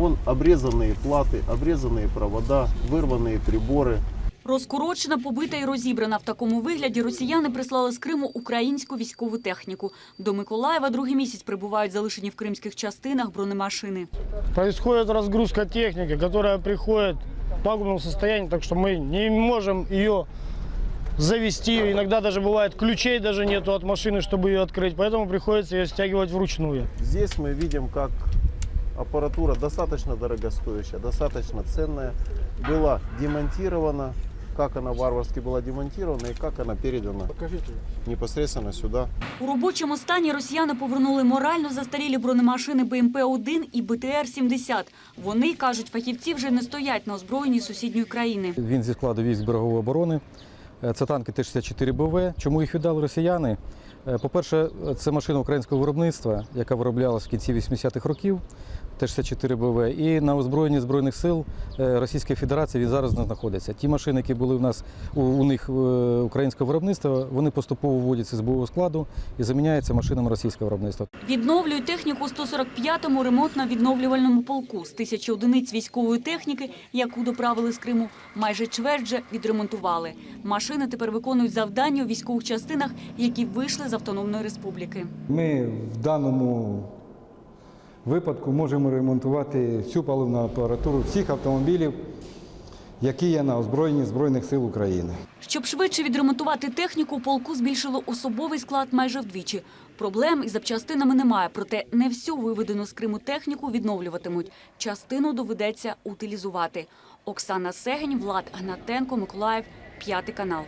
Вон обрезанные платы, обрезанные провода, вырванные приборы. Розкорочена, побита і розібрана в такому вигляді росіяни прислали з Криму українську військову техніку. До Миколаєва другий місяць прибувають залишені в кримських частинах бронемашини. Происходит разгрузка техники, которая приходит в пагубном состоянии, так что мы не можем ее завести. Иногда даже бывает ключей даже нету от машины, чтобы ее открыть, поэтому приходится ее стягивать вручную. Здесь мы видим, как аппаратура достаточно дорогостоящая, достаточно ценная, была демонтирована, как она варварски была демонтирована и как она передана непосредственно сюда. У робочому стані росіяни повернули морально застарілі бронемашини БМП-1 і БТР-70. Вони, кажуть фахівці, вже не стоять на озброєнні сусідньої країни. Він зі складу військ берегової оборони. Е, Це танки Т-64 БВ. Чому їх віддали росіяни? Е, По-перше, це машина українського виробництва, яка вироблялась в кінці 80-х років. Т-64 БВ. І на озброєнні Збройних сил е, Російської Федерації він зараз не знаходиться. Ті машини, які були у нас у, у них українського виробництва, вони поступово вводяться з бойового складу і заміняються машинами російського виробництва. Відновлюють техніку у 145-му ремонтно-відновлювальному полку. З тисячі одиниць військової техніки, яку доправили з Криму, майже чверть відремонтували. Машини тепер виконують завдання у військових частинах, які вийшли з Автономної Республіки. Ми в даному випадку можемо ремонтувати всю паливну апаратуру всіх автомобілів, які є на озброєнні Збройних сил України. Щоб швидше відремонтувати техніку, полку збільшило особовий склад майже вдвічі. Проблем із запчастинами немає, проте не всю виведену з Криму техніку відновлюватимуть. Частину доведеться утилізувати. Оксана Сегень, Влад Гнатенко, Миколаїв, п'ятий канал.